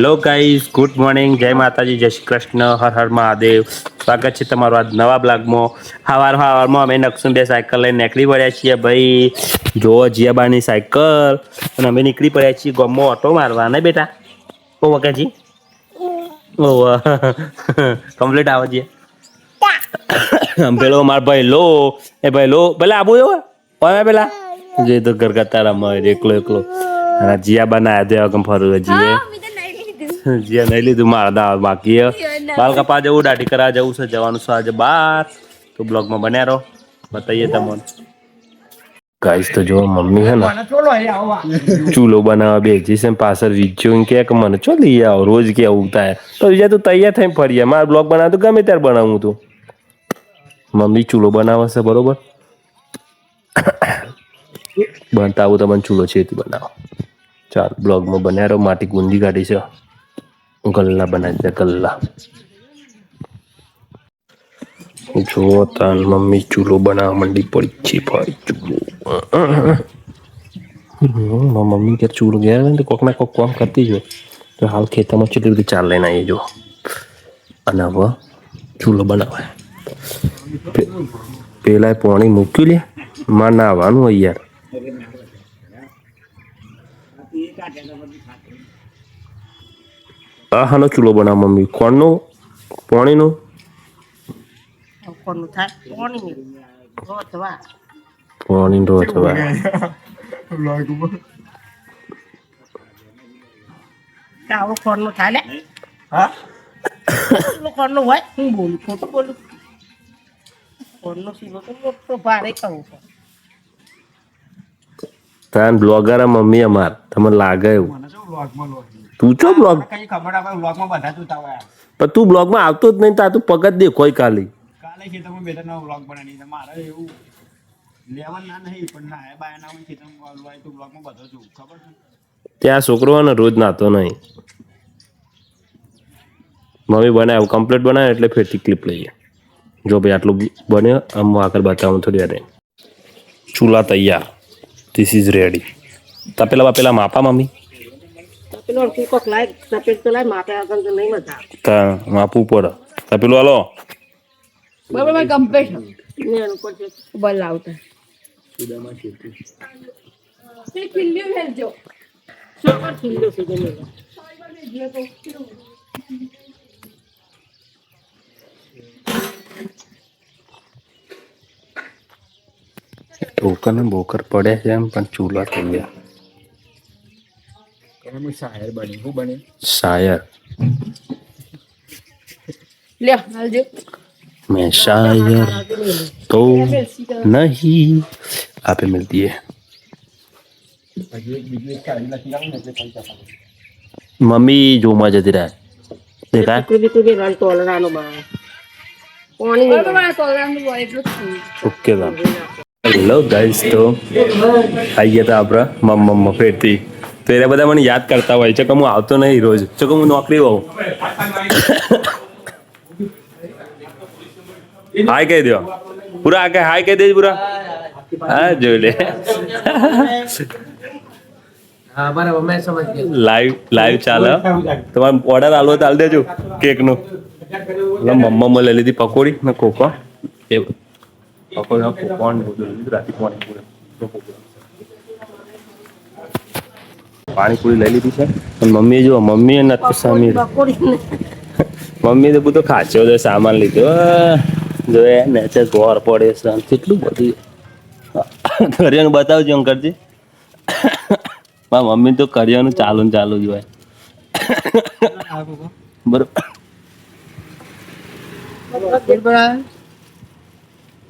Hello guys, good morning, જય માતાજી, જય શ્રી કૃષ્ણ, હર હર મહાદેવ. સ્વાગત છે તમારું આજ નવા બ્લોગમાં. સવાર સવારમાં અમે નક્ષુન બે સાયકલ લઈને નીકળી પડ્યા છીએ ભાઈ. જોવો જીયાબાની સાયકલ. અને અમે નીકળી પડ્યા છીએ ગમો ઓટો મારવા. ને બેટા? ઓ વકાજી ઓ કમ્પ્લીટ આવે છે પેલો માર ભાઈ, લો. એ ભાઈ, લો. ભલે આબુ એવો ઓય, પેલા. જે તો ઘર કરતા રમવા એકલો એકલો. જીયાબાના તે વગમ ફરું જીએ. જીયા નહીં લીધું મારા દા બાકી હે. બાલ કપા જવું દાઢી કરા જવું છે જવાનું છે આજે બાર. તો બ્લોગમાં બન્યા રહો બતાઈએ તમને. ગાઈસ તો જો મમ્મી હે ને ચૂલો બનાવવા બેસી છે ને પાછળ વીજ્યો એમ કે કે મને ચો લઈ આવો રોજ કે આવું થાય. તો બીજા તું તૈયાર થઈને ફરીએ મારે બ્લોગ બનાવ તો ગમે ત્યારે બનાવું તું. મમ્મી ચૂલો બનાવે છે બરોબર? બનતા આવું તમને ચૂલો છેથી બનાવો. ચાલ બ્લોગમાં બન્યા રહો માટી ગુંજી કાઢી છે. ગલ્લા બનાવી દે, ગલ્લા. જો તાન મમ્મી ચૂલો બનાવવા માંડી પડી છે ભાઈ ચૂલો. મમ્મી કે ચૂલો ગયા ને કોક ના કોક કામ કરતી જ તો હાલ ખેતરમાં કેટલી બધી ચાલ લઈને આવી જો અને હવે ચૂલો બનાવે પેલા પાણી મૂકી લે માં નાવાનું યાર. આ હાનો ચૂલો બનાવ મમ્મી. કોણનો? પાણીનો? કોનું થાય? કોની રોતવા પાણી રો અથવા આવો થાય લે? પેલું કોનું હોય? હું બોલું ખોટું બોલું? કોનું સીધો તો મોટો ભારે કહું છું તાન બ્લોગર મમ્મી અમાર. તમને લાગે એવું. તું ચો બ્લોગ કઈ ખબર આપણે વ્લોગમાં બધા જોતા હોય પણ તું બ્લોગમાં આવતો જ નહીં તા તું પગત દે કોઈ કાલે. ખેતરમાં બેઠા નવો વ્લોગ બનાવી મારે એવું લેવન ના નહીં પણ ના એ બાય ના ખેતરમાં વ્લોગ તો વ્લોગમાં બધો જોઉં. ખબર છે? ત્યાં છોકરો હે ને રોજ નાતો નહીં. મમ્મી બનાવ્યું કમ્પ્લીટ બનાવે એટલે ફેરથી ક્લિપ લઈએ. જો ભાઈ આટલું બન્યો આમ આગળ બતાવું થોડી વાર. ચૂલા તૈયાર. ધીસ ઇઝ રેડી તપેલા પેલા માપા મમ્મી? પેલું કોક લાય સફેદ તો લાય માપે આગળ તો નહીં મજા આવે તા માપવું પડે. તપેલું હાલો. બરાબર મેં કમ્પ્લીટ ને એનું પછી બલ આવતા તે સફર ખીલ્લો છે ઢોકર બોકર પડે છે એમ પણ ચૂલા તૈયાર એમ શાયર બની શું બની શાયર લ્યો હાલજો मैं शायर तो नहीं आपे मिलती है હજી એક બીજું એક કાઢી લખી લાવું ને એટલે થઈ જશે મમ્મી જોમાં જતી રહે દેખાય કુદી કુદી રન તોલરાનો બા કોણી બરાબર મારા તોલરાનું બોલ એટલું જ થયું. ઓકે હેલો ગાઈસ તો આવી ગયા હતા આપણા મમ્મા ફેરથી તો એ બધા મને યાદ કરતા હોય છે કે હું આવતો નહીં રોજ. છે કે હું નોકરી હોઉં. હાય કહી દો પૂરા આ હાય કહી દેજ પૂરા હા, જોઈ લે. લાઈવ લાઈવ ચાલે તમારે ઓર્ડર આલો તો દેજો કેકનો એટલે મમ્મા લઈ લીધી પકોડી ને કોકો એ પકોડી કોકો ને રાતે પાણીપુરી લઈ લીધી છે. પણ મમ્મીએ જો મમ્મી અને સમીર મમ્મી તો બધો ખાચો છે સામાન લીધો. જો એ નેચર ગોર પડે છે કેટલું બધું. કરિયાનું બતાવજો અંકરજી મારા મમ્મી તો કરિયાનું ચાલુ ને ચાલુ જ હોય. બરોબર.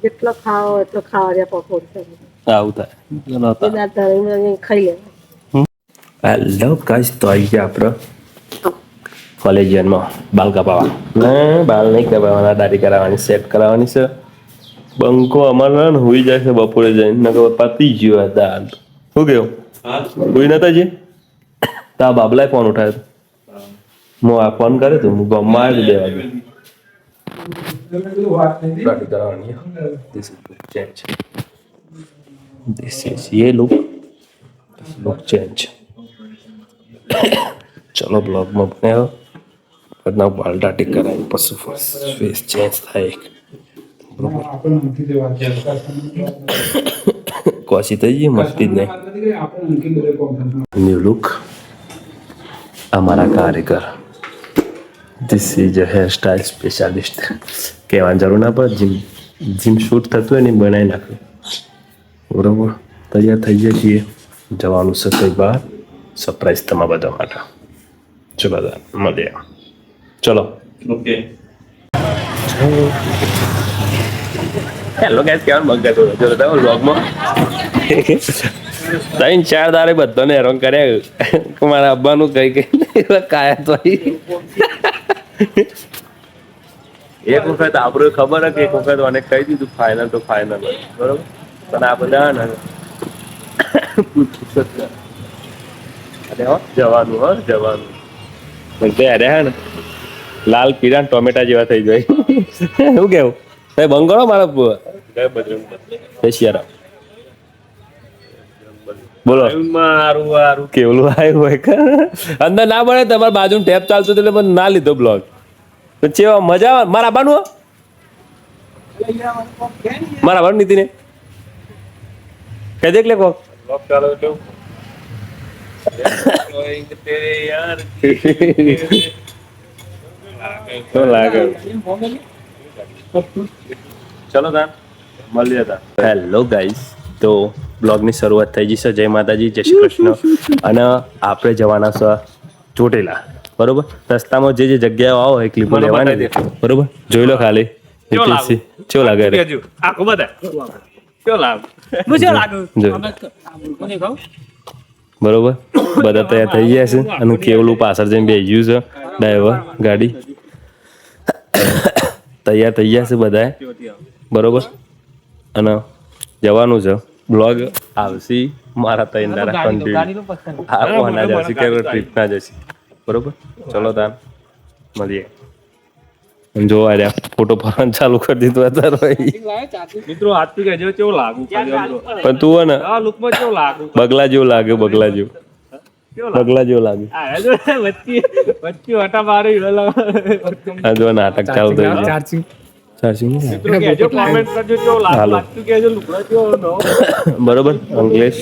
જેટલો ખાવો એટલો ખાવા પકોડી. આવું થાય. તો. ખાઈ લે. હેલો ગાઈસ તો આવી ગયા આપણે કોલેજિયનમાં બાલ કપાવા ના બાલ નહીં કપાવવાના દાઢી કરાવવાની સેટ કરાવવાની છે બંકો અમારે ને હોઈ જાય છે બપોરે જઈને નકર પતી ગયો હતા દાલ શું કહ્યું કોઈ નતા જે તા બાબલાએ ફોન ઉઠાવ્યો હું આ ફોન કર્યો તું હું ગમમાં આવી વાગે દાઢી કરાવવાની this is change this is યે લુક લુક ચેન્જ ચલો બ્લોગમાં બનાવ્યો બધા બાલટાટી કરાવી પછી ફેસ ચેન્જ થાય કોશી થઈ ગઈ મસ્તી જ નહીં. ન્યુ લુક અમારા કારીગર. This is a hairstyle specialist કહેવાની જરૂર ના પડે જીમ જીમ શૂટ થતું હોય ને બનાવી નાખ્યું બરોબર? તૈયાર થઈ જઈએ છીએ. જવાનું છે કઈ બહાર સરપ્રાઈઝ તમારા બધા માટે. ચલો તાર મળીએ ચલો ઓકે હેલો ગાઈસ કેવાનું મગજ જો તો વ્લોગમાં ત્રણ ચાર દારે બધાને હેરાન કર્યા કે મારા અબ્બાનું કઈ કઈ કાયા તો એક વખત આપણે ખબર હતી એક વખત મને કહી દીધું ફાઇનલ તો ફાઇનલ બરોબર? પણ આ બધા ને હો જવાનું હો જવાનું. તે અરે હે ને લાલ પીરા ટોમેટા જેવા થઈ જાય. શું કેવું? ભાઈ બંગળો મારો બજરંગ બોલો. મારું મારું કેવલું આવ્યું હોય અંદર ના મળે તમારા બાજુ ટેપ ચાલતું એટલે મને ના લીધો બ્લોગ. તો ચેવા મજા આવે? મારા આબાનું? મારા આબાનું નીતિને. કહી દે એટલે કોક ચાલો ચલો તાન મળીએ તાન. હેલો ગાઈઝ તો બ્લોગની શરૂઆત થઈ જશે જય માતાજી જય શ્રી કૃષ્ણ. અને આપણે જવાના છે ચોટેલા. બરોબર? રસ્તામાં જે જે જગ્યાઓ આવો એ ક્લિપો લેવાની. બરોબર? જોઈ લો ખાલી. કેવું લાગે? રે? આખો બધા? કેવો લાગે? જો. બરોબર? બધા તૈયાર થઈ ગયા છે અને કેવલું પાછળ જઈને બેસી ગયું છે. ડ્રાઈવર ગાડી. તૈયાર થઈ ગયા છે બધાએ. બરોબર? અને જવાનું છે. બ્લોગ આવશે મારા તૈયાર ના કન્ટિન્યુ આ કોના જશે કે ટ્રીપ ના જશે બરોબર? ચલો તાન. મળીએ. જો આ રહ્યા ફોટો પાડવાનું ચાલુ કરી દીધું અત્યારે ભાઈ મિત્રો હાથથી કહેજો કેવું લાગુ. પણ તું હે ને આ લુકમાં કેવું લાગુ બગલા જેવું લાગે બગલા જેવું. કેવું લાગે? બગલા જેવું લાગે વચ્ચે વચ્ચે વટા મારી આ જો નાટક ચાલુ થઈ ગયું. ચાર્જિંગ. મિત્રો કહેજો કોમેન્ટ કરજો કેવું લાગુ હાલો. લાગતું કહેજો લુકડો કેવો નો બરોબર અંકલેશ.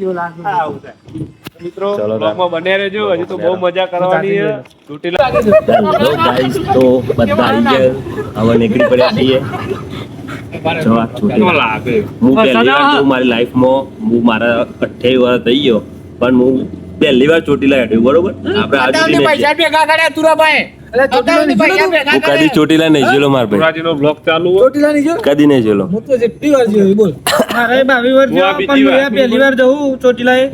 જેવું થાય. મિત્રો બ્લોગમાં બને રહેજો હજી તો બહુ મજા કરવાની છે ચોટીલા હેલો ગાઈસ તો બધા આવી ગયા હવે નીકળી પડ્યા છીએ જો આ લાગે હું પહેલી વાર મારી લાઈફમાં હું મારા અઠ્યાવીસ વર્ષ થઈ ગયો પણ હું પહેલી વાર ચોટીલા હેઠ્યું બરોબર આપણે કદી ચોટીલા નહીં જોયેલો માર ભાઈ સુરાજીનો બ્લોગ ચાલુ હોય. કદી નહીં વાર આ જેવા પણ વાર. મેં પહેલી વાર જવું ચોટીલાએ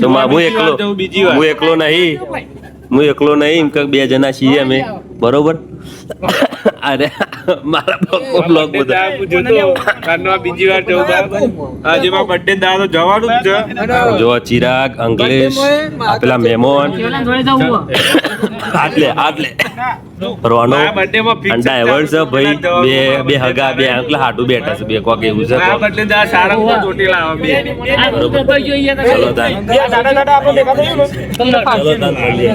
તો માં હું એકલો બીજી હું એકલો નહીં હું એકલો નહીં એમ કે બે જણા છીએ અમે. બરોબર? અરે મારા બ્લોગ બ્લોગ બધા. કાલનો બીજી વાર જવું બરાબર આજે મારો બર્થડે દા તો જવાનું જ છે જો ચિરાગ અંકલેશ આ પેલા મહેમાન આટલે આટલે રોનો માં અંડા એવર્ડ છે ભાઈ બે બે હગા બે અંકલ હાટુ બેઠા છે બે કોક એવું છે birthday દા સારંગપુર ચોટીલા આવે બે બરોબર ચલો તાન ચલો તાન મળીએ.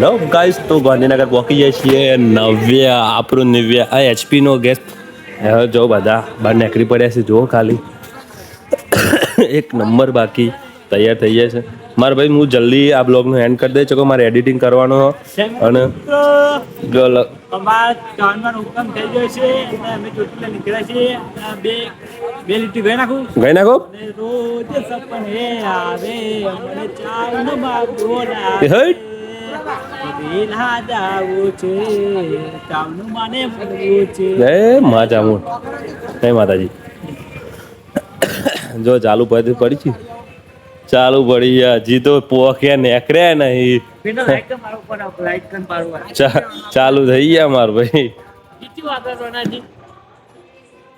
નો ગાઈસ તો ગાંધીનગર પહોંચી જઈએ છીએ. નવ્ય, આપણું નિવ્ય, આ એચપી નો ગેસ હવે જો બધા, બહાર નીકળી પડ્યા છે. જો ખાલી. એક નંબર બાકી. તૈયાર થઈ જાય છે. મારે ભાઈ હું જલ્દી આ બ્લોગનું એન્ડ કરી દઈ ચકો મારે એડિટિંગ કરવાનો અને ગલ હુકમ થઈ ગયો છે અમે ચોટીલા નીકળ્યા છીએ. બે બે લીટી ગઈ નાખું? ગઈ નાખો. અને રોજ સપને આવે મને ચાવનો બાબોલા હટ. વેલા જાવું છે ચાવનું માને મળવું છે. જય મા ચામુંડ જય માતાજી. જો ચાલુ પડી પડી છે. ચાલુ પડી ગયા. હજી તો પોખ્યા નેકર્યા નહીં. ચાલુ થઈ ગયા માર ભાઈ?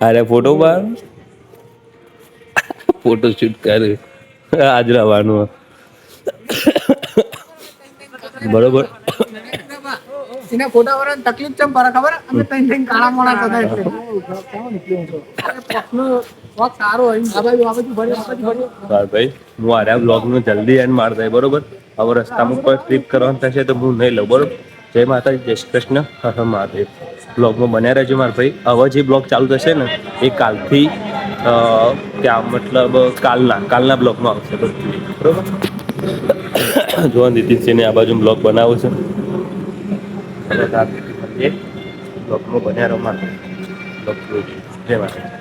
અરે ફોટો બાર ફોટો શૂટ કરે. આજ રવાનું બરોબર. એને તકલીફ ચમ પડે ખબર? અમે ત્રણ ત્રણ કાળા મોણા થતા એટલે. હા આર્યા બ્લોગનું જલ્દી એન્ડ માર દે, બરોબર? હવે રસ્તામાં કોઈ ટ્રીપ કરવાનું થશે તો હું નહીં લઉં, બરોબર? જય માતાજી, જય શ્રી કૃષ્ણ. હર મહાદેવ. બ્લોગમાં બન્યા રહેજો મારા ભાઈ. હવે જે બ્લોગ ચાલુ થશે ને, એ કાલથી ત્યાં મતલબ, કાલના કાલના બ્લોગમાં આવશે બધું બરોબર? જોવા નીતિનસિંહને આ બાજુ બ્લોગ બનાવો છે. બ્લોગમાં બન્યા રહો મારા બ્લોગ. જય માતાજી.